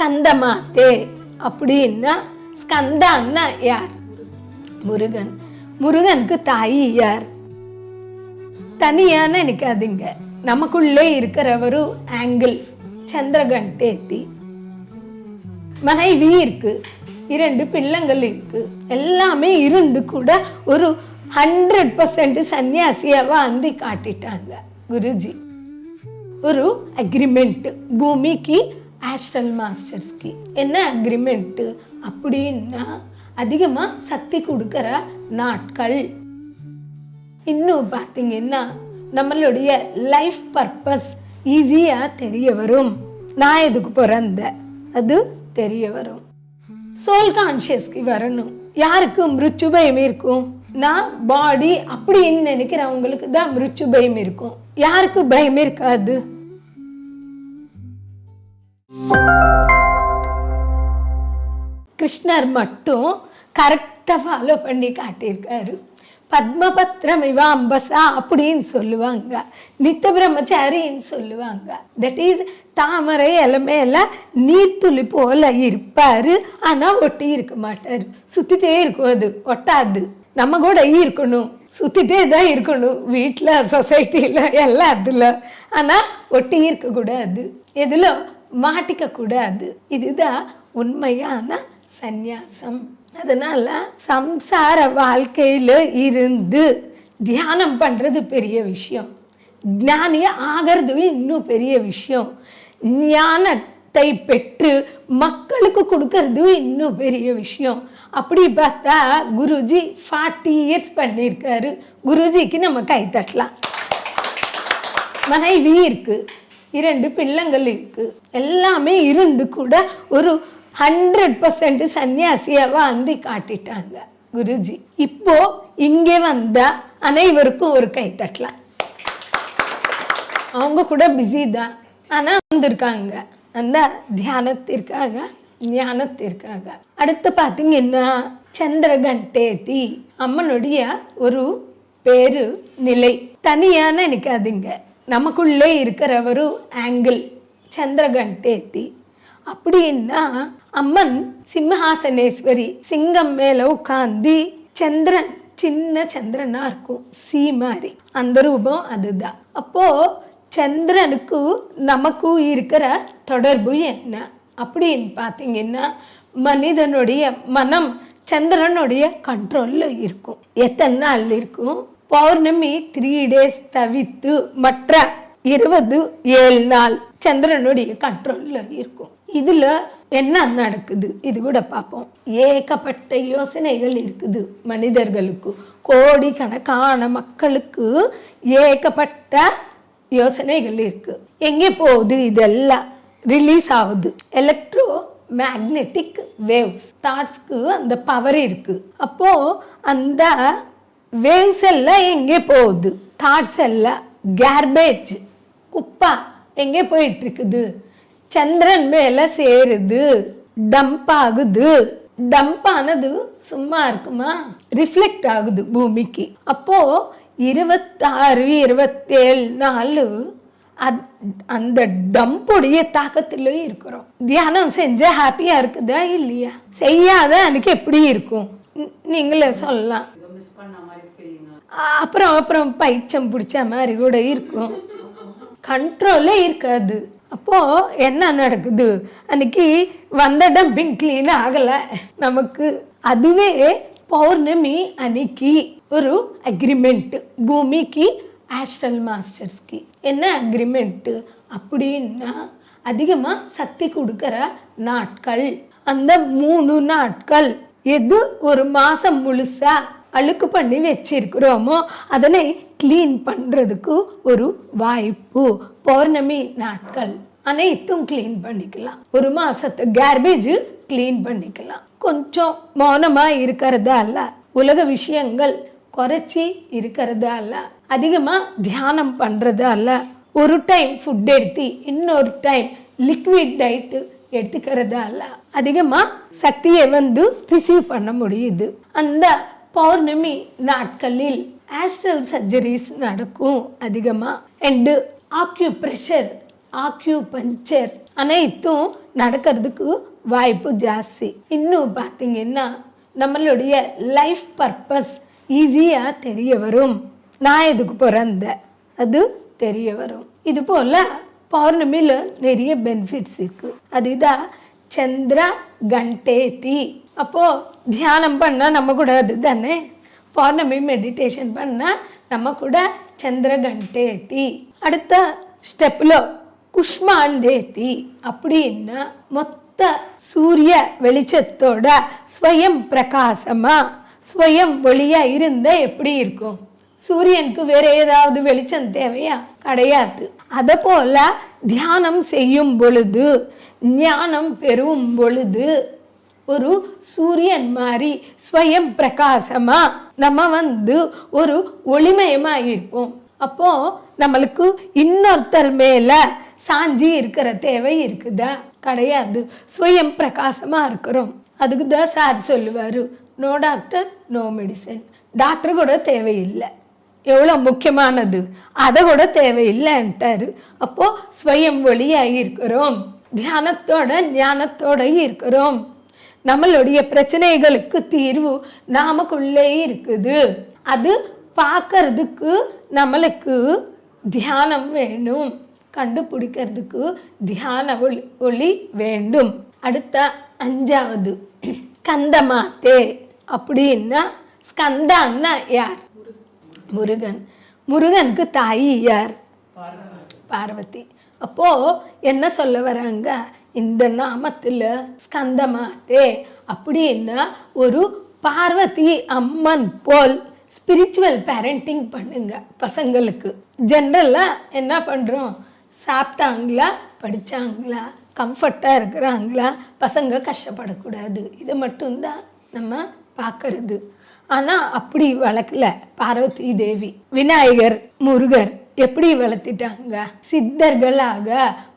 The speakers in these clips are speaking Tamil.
ஸ்கந்தமாத்தே. அப்படின்னா ஸ்கந்தான்னா யார்? முருகன். முருகனுக்கு தாயி யார்? தனியான நினைக்காதீங்க. நமக்குள்ளே இருக்கிறவரு ஆங்கிள் சந்திரகன் தேத்தி. மனைவி இருக்கு இரண்டு பிள்ளைங்கள் இருக்கு. எல்லாமே இருந்து கூட ஒரு ஹண்ட்ரட் பர்சன்ட் சன்னியாசியா வந்து காட்டிட்டாங்க குருஜி. ஒரு அக்ரிமெண்ட் பூமிக்கு ஆஸ்ட்ரல் மாஸ்டர்ஸ்க்கு என்ன அக்ரிமெண்ட்டு அப்படின்னா அதிகமாக சக்தி கொடுக்குற நாட்கள். இன்னும் பார்த்தீங்கன்னா நம்மளுடைய லைஃப் பர்பஸ் ஈஸியாக தெரிய வரும். நான் எதுக்கு பிறந்த? அது தெரிய வரும். சோல் கான்ஷியஸ்க்கு வரணும். யாருக்கு மிருச்சு பயம் இருக்கும்? நான் பாடி அப்படின்னு நினைக்கிறவங்களுக்கு தான் மிருச்சு பயம் இருக்கும். யாருக்கு பயம் இருக்காது? கிருஷ்ணர் மட்டும் கரெக்டாக ஃபாலோ பண்ணி காட்டியிருக்காரு. பத்மபத்ரம் இவா அம்பசா அப்படின்னு சொல்லுவாங்க. நித்த பிரம்மச்சாரின்னு சொல்லுவாங்க. தட் இஸ் தாமரை இலமையில நீர்த்துளி போல இருப்பாரு. ஆனால் ஒட்டி இருக்க மாட்டார். சுற்றிட்டே இருக்கும் அது. ஒட்டாது. நம்ம கூட இருக்கணும். சுற்றிட்டே தான் இருக்கணும். வீட்டில் சொசைட்டியில் எல்லாத்துல ஆனால் ஒட்டி இருக்கக்கூடாது எதுல? மாட்டிக்க கூடாது இதுதான் உண்மையான சந்நியாசம். அதனால சம்சார வாழ்க்கையில இருந்து தியானம் பண்றது பெரிய விஷயம். ஞானிய ஆகிறது இன்னும் பெரிய விஷயம். ஞானத்தை பெற்று மக்களுக்கு கொடுக்கறது இன்னும் பெரிய விஷயம். அப்படி பார்த்தா குருஜி ஃபார்ட்டி இயர்ஸ் பண்ணியிருக்காரு. குருஜிக்கு நம்ம கை தட்டலாம். மனைவி இருக்கு. இரண்டு பிள்ளைங்கள் இருக்கு எல்லாமே இருந்து கூட ஒரு ஹண்ட்ரட் பர்சன்ட் சன்னியாசியா வந்து காட்டிட்டாங்க குருஜி. இப்போ இங்கே வந்தா அனைவருக்கும் ஒரு கை தட்டலாம். அவங்க கூட பிஸி தான். ஆனா வந்திருக்காங்க. அந்த தியானத்திற்காக ஞானத்திற்காக. அடுத்து பார்த்தீங்கன்னா சந்திரகண்டேதி அம்மனுடைய ஒரு பேரு நிலை. தனியா நினைக்காதீங்க. நமக்குள்ளே இருக்கிறவரு ஆங்கிள் சந்திரகண்டேத்தி அப்படின்னா அம்மன் சிம்மஹாசனேஸ்வரி சிங்கம் மேல உட்காந்து சந்திரன் சின்ன சந்திரனா இருக்கும் சீ மாதிரி. அந்த ரூபம் அதுதான். அப்போ சந்திரனுக்கு நமக்கு இருக்கிற தொடர்பு என்ன? அப்படின்னு பார்த்தீங்கன்னா மனிதனுடைய மனம் சந்திரனுடைய கண்ட்ரோலில் இருக்கும். எத்தனை நாள் இருக்கும்? பௌர்ணமி த்ரீ டேஸ் தவித்து மற்ற இருபது ஏழு நாள் சந்திரனுடைய கண்ட்ரோல்ல இருக்கும். இதுல என்ன நடக்குது? இது கூட பார்ப்போம். ஏகப்பட்ட யோசனைகள் இருக்குது மனிதர்களுக்கு. கோடிக்கணக்கான மக்களுக்கு ஏகப்பட்ட யோசனைகள் இருக்கு. எங்கே போகுது? இதெல்லாம் ரிலீஸ் ஆகுது. எலக்ட்ரோ மேக்னெட்டிக் வேவ்ஸ் தாட்ஸ்க்கு அந்த பவர் இருக்கு. அப்போ அந்த வேவ்ஸ் எல்லாம் எங்கே போகுது? தாட்ஸ் எல்லாம் கேர்பேஜ் குப்பா எங்கே போயிட்டு இருக்குது சந்திரன் மேலே சேருது டம்ப் ஆகுது. டம்ப் ஆனது சும்மா இருக்குமா? ரிஃப்ளெக்ட் ஆகுது பூமிக்கு. அப்போ இருபத்தாறு இருபத்தேழு நாள் அந்த டம்புடைய தாக்கத்துல இருக்கிறோம். தியானம் செஞ்சா ஹாப்பியா இருக்குதா இல்லையா? செய்யாத எனக்கு எப்படி இருக்கும்? நீங்களே சொல்லலாம். அப்புறம் அப்புறம் பைச்சம் பிடிச்ச மாதிரி கூட இருக்கும். கண்ட்ரோலே இருக்காது. அப்போ என்ன நடக்குது? அன்னைக்கு வந்த டம்பிங் க்ளீன் ஆகலை. நமக்கு அதுவே பௌர்ணமி அன்னைக்கு ஒரு அக்ரிமெண்ட் பூமிக்கு ஆஸ்ட்ரல் மாஸ்டர்ஸ்க்கு என்ன அக்ரிமெண்ட்டு அப்படின்னா அதிகமாக சக்தி கொடுக்குற நாட்கள். அந்த மூணு நாட்கள் எது ஒரு மாதம் முழுசா அழுக்கு பண்ணி வச்சிருக்கிறோமோ அதனை க்ளீன் பண்ணுறதுக்கு ஒரு வாய்ப்பு. பௌர்ணமி நாட்கள் அனைத்தும் க்ளீன் பண்ணிக்கலாம். ஒரு மாசத்து கேர்பேஜ் க்ளீன் பண்ணிக்கலாம். கொஞ்சம் மௌனமா இருக்கிறதால உலக விஷயங்கள் குறைச்சி இருக்கிறதால அதிகமா தியானம் பண்றதால ஒரு டைம் ஃபுட் எடுத்து இன்னொரு டைம் லிக்விட் டயட்டு எடுத்துக்கிறதால அதிகமா சக்தியை வந்து ரிசீவ் பண்ண முடியுது. அந்த பௌர்ணமி நாட்களில் ஆஸ்ட்ரல் சர்ஜரிஸ் நடக்கும் அதிகமாக அண்டு ஆக்யூப்ரெஷர் ஆக்யூபஞ்சர் அனைத்தும் நடக்கிறதுக்கு வாய்ப்பு ஜாஸ்தி. இன்னும் பார்த்தீங்கன்னா நம்மளுடைய லைஃப் பர்பஸ் ஈஸியாக தெரிய வரும். நான் எதுக்கு பிறந்த? அது தெரிய வரும். இது போல் பௌர்ணமியில் நிறைய பெனிஃபிட்ஸ் இருக்குது அதுதான் சந்திர கண்டேதி. அப்போது தியானம் பண்ணால் நம்ம கூட அது தானே? பௌர்ணமி மெடிடேஷன் பண்ணால் நம்ம கூட சந்திர கண்டேதி. அடுத்த ஸ்டெப்பில் குஷ்மாண்டேதி அப்படின்னா மொத்த சூரிய வெளிச்சத்தோட ஸ்வயம் பிரகாசமா ஸ்வயம் ஒளியா இருந்தா எப்படி இருக்கும்? சூரியனுக்கு வேற ஏதாவது வெளிச்சம் தேவையா? கிடையாது. அதை போல தியானம் செய்யும் பொழுது ஞானம் பெறும் பொழுது ஒரு சூரியன் மாதிரி ஸ்வயம் பிரகாசமா நம்ம வந்து ஒரு ஒளிமயமா இருப்போம் அப்போ நம்மளுக்கு இன்னொருத்தர் மேல சாஞ்சி இருக்கிற தேவை இருக்குதா? கிடையாது. ஸ்வயம் பிரகாசமா இருக்கிறோம். அதுக்கு தான் சார் சொல்லுவாரு. No doctor no medicine doctor கூட தேவையில்லை. எவ்வளோ முக்கியமானது? அதை கூட தேவையில்லைன்ட்டாரு. அப்போ ஸ்வயம் ஒளியாக இருக்கிறோம் தியானத்தோட ஞானத்தோட இருக்கிறோம். நம்மளுடைய பிரச்சனைகளுக்கு தீர்வு நாமக்குள்ளே இருக்குது. அது பார்க்கறதுக்கு நம்மளுக்கு தியானம் வேணும். கண்டுபிடிக்கிறதுக்கு தியான ஒளி ஒளி வேண்டும். அடுத்த அஞ்சாவது. ஸ்கந்தமாத்தே அப்படின்னா ஸ்கந்தான்னா யார்? முருகன். முருகனுக்கு தாயி யார்? பார்வதி. அப்போ என்ன சொல்ல வராங்க? இந்த நாமத்தில் ஸ்கந்தமாத்தே. அப்படின்னா ஒரு பார்வதி அம்மன் போல் ஸ்பிரிச்சுவல் பேரண்டிங் பண்ணுங்க பசங்களுக்கு. ஜென்ரலாக என்ன பண்ணுறோம் சாப்பிட்டாங்களா? படித்தாங்களா கம்ஃபர்ட்டாக இருக்கிறாங்களா? பசங்க கஷ்டப்படக்கூடாது. இது மட்டும்தான் நம்ம பார்க்கறது. ஆனால் அப்படி வளர்க்கல பார்வதி தேவி. விநாயகர் முருகர் எப்படி வளர்த்திட்டாங்க? சித்தர்களாக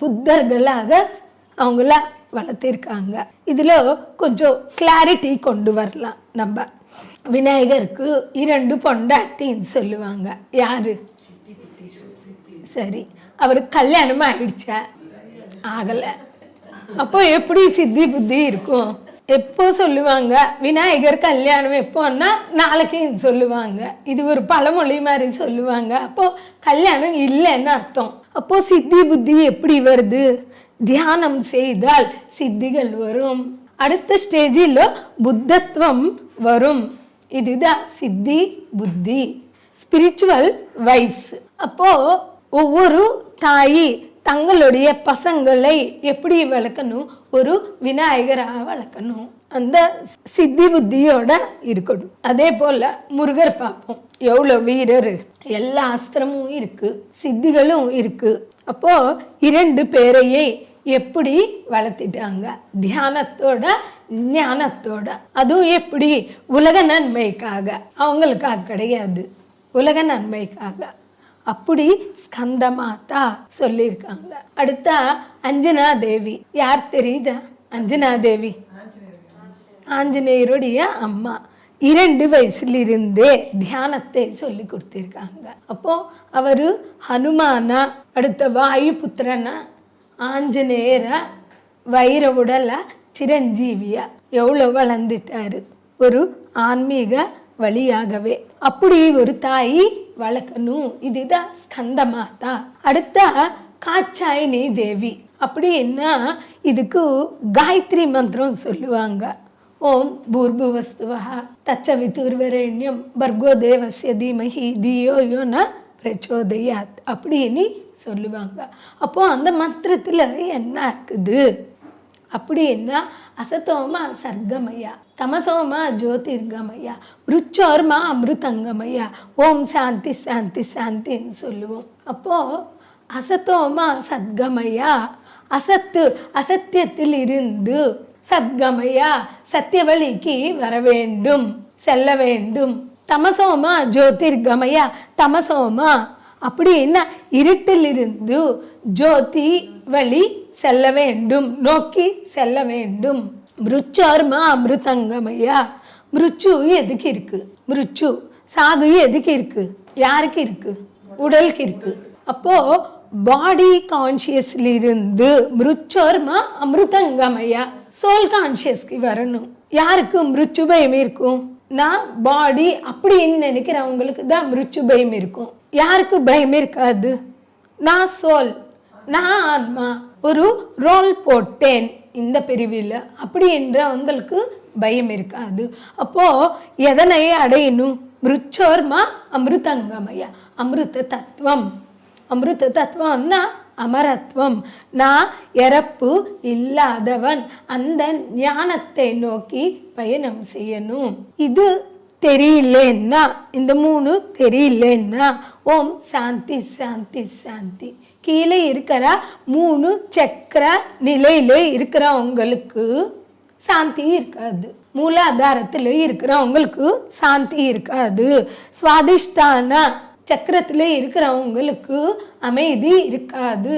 புத்தர்களாக அவங்கள வளர்த்திருக்காங்க. இதில் கொஞ்சம் கிளாரிட்டி கொண்டு வரலாம் நம்ம. விநாயகருக்கு இரண்டு பொண்டாட்டின்னு சொல்லுவாங்க. யாரு? சரி. அவருக்கு கல்யாணம் ஆயிடுச்சா? ஆகலை. அப்போ எப்படி சித்தி புத்தி இருக்கும்? எப்போ சொல்லுவாங்க? விநாயகர் கல்யாணம் எப்போன்னா நாளைக்கு சொல்லுவாங்க. இது ஒரு பழமொழி மாதிரி சொல்லுவாங்க. அப்போ கல்யாணம் இல்லைன்னு அர்த்தம். அப்போ சித்தி புத்தி எப்படி வருது? தியானம் செய்தால் சித்திகள் வரும். அடுத்த ஸ்டேஜில் புத்தத்துவம் வரும். இதுதான் சித்தி புத்தி. ஸ்பிரிச்சுவல் வைஃப்ஸ் அப்போ ஒவ்வொரு தாயி தங்களுடைய பசங்களை எப்படி வளர்க்கணும்? ஒரு விநாயகராக வளர்க்கணும். அந்த சித்தி புத்தியோட இருக்கணும். அதே போல முருகர் பார்ப்போம். எவ்வளோ வீரர்? எல்லா அஸ்திரமும் இருக்கு. சித்திகளும் இருக்கு. அப்போ இரண்டு பேரையே எப்படி வளர்த்திட்டாங்க? தியானத்தோட ஞானத்தோட. அதுவும் எப்படி? உலக நன்மைக்காக. அவங்களுக்காக கிடையாது. உலக நன்மைக்காக. அப்படி ஸ்கந்தமாதா சொல்லியிருக்காங்க. அடுத்த அஞ்சனா தேவி யார் தெரியுதா? அஞ்சனா தேவி ஆஞ்சநேயருடைய அம்மா. இரண்டு வயசுலிருந்தே தியானத்தை சொல்லி கொடுத்திருக்காங்க. அப்போ அவர் ஹனுமானா அடுத்த வாயு புத்திரனா ஆஞ்சநேயர வைர உடல சிரஞ்சீவியா எவ்வளோ வளர்ந்துட்டாரு? ஒரு ஆன்மீக வழியாகவே. அப்படி ஒரு தாய் வளர்க்கணும். இதுதான் ஸ்கந்த மாதா அடுத்த காச்சாயினி தேவி. அப்படின்னா இதுக்கு காயத்ரி மந்திரம் சொல்லுவாங்க. ஓம் பூர்புவஸ்துவா தச்சவித்துர்வரேண்யம் பர்கோ தேவசிய தீமஹி தியோ யோன பிரச்சோதயாத். அப்படின்னு சொல்லுவாங்க. அப்போ அந்த மந்திரத்தில் என்ன இருக்குது? அப்படின்னா அசத்தோமா சர்க்கமயா தமசோமா ஜோதிர்கமயா ருச்சோர்மா அமிர்தங்கமயா ஓம் சாந்தி சாந்தி சாந்தின்னு சொல்லுவோம். அப்போது அசத்தோமா சத்கமயா அசத்து அசத்தியத்தில் இருந்து சத்கமயா சத்தியவழிக்கு வர வேண்டும் செல்ல வேண்டும். தமசோமா ஜோதிர்கமயா தமசோமா அப்படின்னா இருட்டிலிருந்து ஜோதி வழி செல்ல வேண்டும். நோக்கி செல்ல வேண்டும். மிருச்சோர்மா அமிர்தங்கமையா மிருச்சு எதுக்கு இருக்கு? மிருச்சு சாகு எதுக்கு இருக்கு? யாருக்கு இருக்கு? உடலுக்கு இருக்கு. அப்போ பாடி கான்சியஸ்லிருந்து மிருச்சோர்மா ஐயா சோல் கான்சியஸ்க்கு வரணும். யாருக்கு மிருச்சு பயம் இருக்கும்? நான் பாடி அப்படின்னு நினைக்கிறவங்களுக்கு தான் மிருச்சு பயம் இருக்கும். யாருக்கு பயம் இருக்காது? நான் சோல் நான் ஆத்மா ஒரு ரோல் போட்டேன் இந்த பிரிவில். அப்படி என்றவங்களுக்கு பயம் இருக்காது. அப்போ எதனை அடையணும்? மிருச்சோர்மா அமிர்தங்கமய? அமிர்த தத்துவம். அமிர்த தத்துவம்னா அமரத்துவம். நான் இறப்பு இல்லாதவன். அந்த ஞானத்தை நோக்கி பயணம் செய்யணும். இது தெரியலன்னா இந்த மூணு தெரியலன்னா ஓம் சாந்தி சாந்தி சாந்தி. கீழே இருக்கிற மூணு சக்கர நிலையில இருக்கிறவங்களுக்கு சாந்தி இருக்காது. மூலாதாரத்தில் இருக்கிறவங்களுக்கு சாந்தி இருக்காது. சுவாதிஷ்டான சக்கரத்தில் இருக்கிறவங்களுக்கு அமைதி இருக்காது.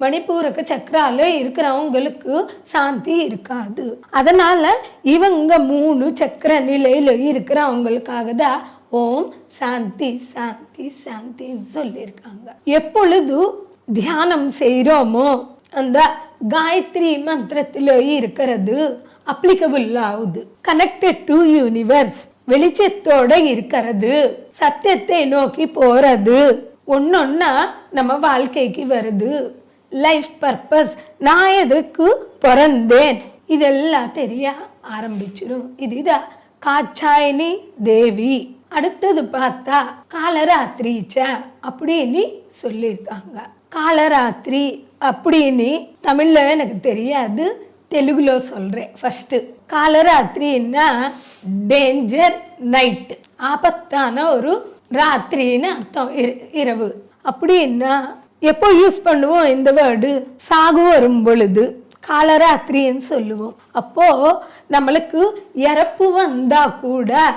மணிப்பூரக சக்கரால இருக்கிறவங்களுக்கு சாந்தி இருக்காது. அதனால இவங்க மூணு சக்கர நிலையில இருக்கிறவங்களுக்காக தான் ஓம் சாந்தி சாந்தி சாந்தின்னு சொல்லியிருக்காங்க. எப்பொழுது தியானம் செய்கிறோமோ அந்த காயத்ரி மந்திரத்தில் இருக்கிறது அப்ளிகபிள் ஆகுது கனெக்டட் டு யூனிவர்ஸ் வெளிச்சத்தோட இருக்கிறது. சத்தியத்தை நோக்கி போறது. ஒன்னொன்னா நம்ம வாழ்க்கைக்கு வருது. லைஃப் பர்பஸ் நான் எதுக்கு பிறந்தேன்? இதெல்லாம் தெரிய ஆரம்பிச்சிடும் இதுதான் காச்சாயினி தேவி. அடுத்தது பார்த்தா காலராத்திரிச்ச அப்படின்னு சொல்லியிருக்காங்க. காலராத்திரி அப்படின்னு தமிழ்ல எனக்கு தெரியாது தெலுங்குல சொல்றேன் ஃபர்ஸ்ட் காலராத்திரின்னா டேஞ்சர் நைட் ஆபத்தான ஒரு ராத்திரின்னு அர்த்தம். இரவு. அப்படின்னா எப்போ யூஸ் பண்ணுவோம் இந்த வேர்டு சாகு வரும் பொழுது. காலராத்திரின்னு சொல்லுவோம். அப்போ நம்மளுக்கு இறப்பு வந்தா கூட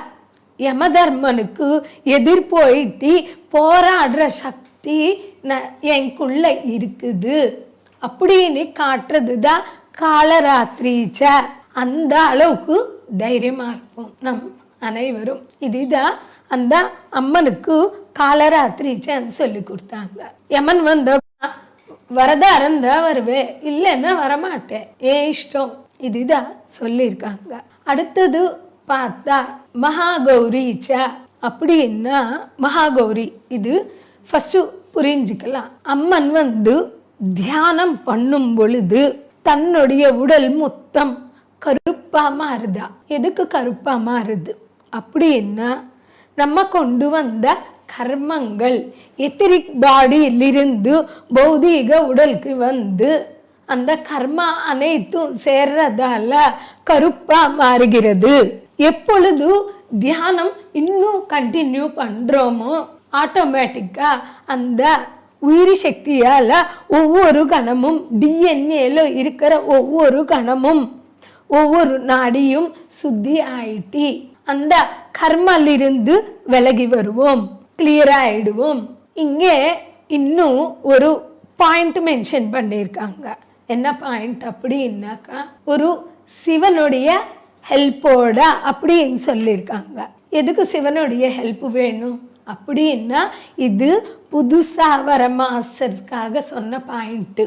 யமதர்மனுக்கு எதிர் போயிட்டு போராடுற சக்தி ந- எனக்குள்ள இருக்குது. அப்படின்னு காட்டுறது தான் காலராத்திரிச்ச. அந்த அளவுக்கு தைரியமா இருப்போம் நம் அனைவரும். இதுதான் அந்த அம்மனுக்கு காலராத்திரிச்சன்னு சொல்லி கொடுத்தாங்க. யமன் வந்த வரதா இருந்தா வருவேன் இல்லைன்னா வரமாட்டேன். ஏன் இஷ்டம்? இதுதான் சொல்லியிருக்காங்க. அடுத்தது பார்த்தா மகாகௌரிச்ச அப்படின்னா மகாகௌரி இது ஃபஸ்ட்டு புரிஞ்சுக்கலாம். அம்மன் வந்து தியானம் பண்ணும் பொழுது தன்னுடைய உடல் மொத்தம் கருப்பா மாறுதா? எதுக்கு கருப்பா மாறுது? அப்படின்னா நம்ம கொண்டு வந்த கர்மங்கள். எத்திரிக் பாடியிலிருந்து பௌதீக உடலுக்கு வந்து அந்த கர்மா அனைத்தும் சேர்றதால கருப்பா மாறுகிறது. எப்பொழுது தியானம் இன்னும் கண்டினியூ பண்றோமோ ஆட்டோமேட்டிக்கா அந்த உயிரி சக்தியால ஒவ்வொரு கணமும் டிஎன்ஏல இருக்கிற ஒவ்வொரு கணமும் ஒவ்வொரு நாடியும் சுத்தி ஆயிட்டி அந்த கர்மலிருந்து விலகி வருவோம். கிளியர் ஆகிடுவோம் இங்கே இன்னும் ஒரு பாயிண்ட் மென்ஷன் பண்ணியிருக்காங்க. என்ன பாயிண்ட் அப்படின்னாக்கா ஒரு சிவனுடைய ஹெல்ப்போட அப்படின்னு சொல்லியிருக்காங்க. எதுக்கு சிவனுடைய ஹெல்ப் வேணும்? அப்படின்னா இது புதுசாக வர மாஸ்டர்ஸ்க்காக சொன்ன பாயிண்ட்டு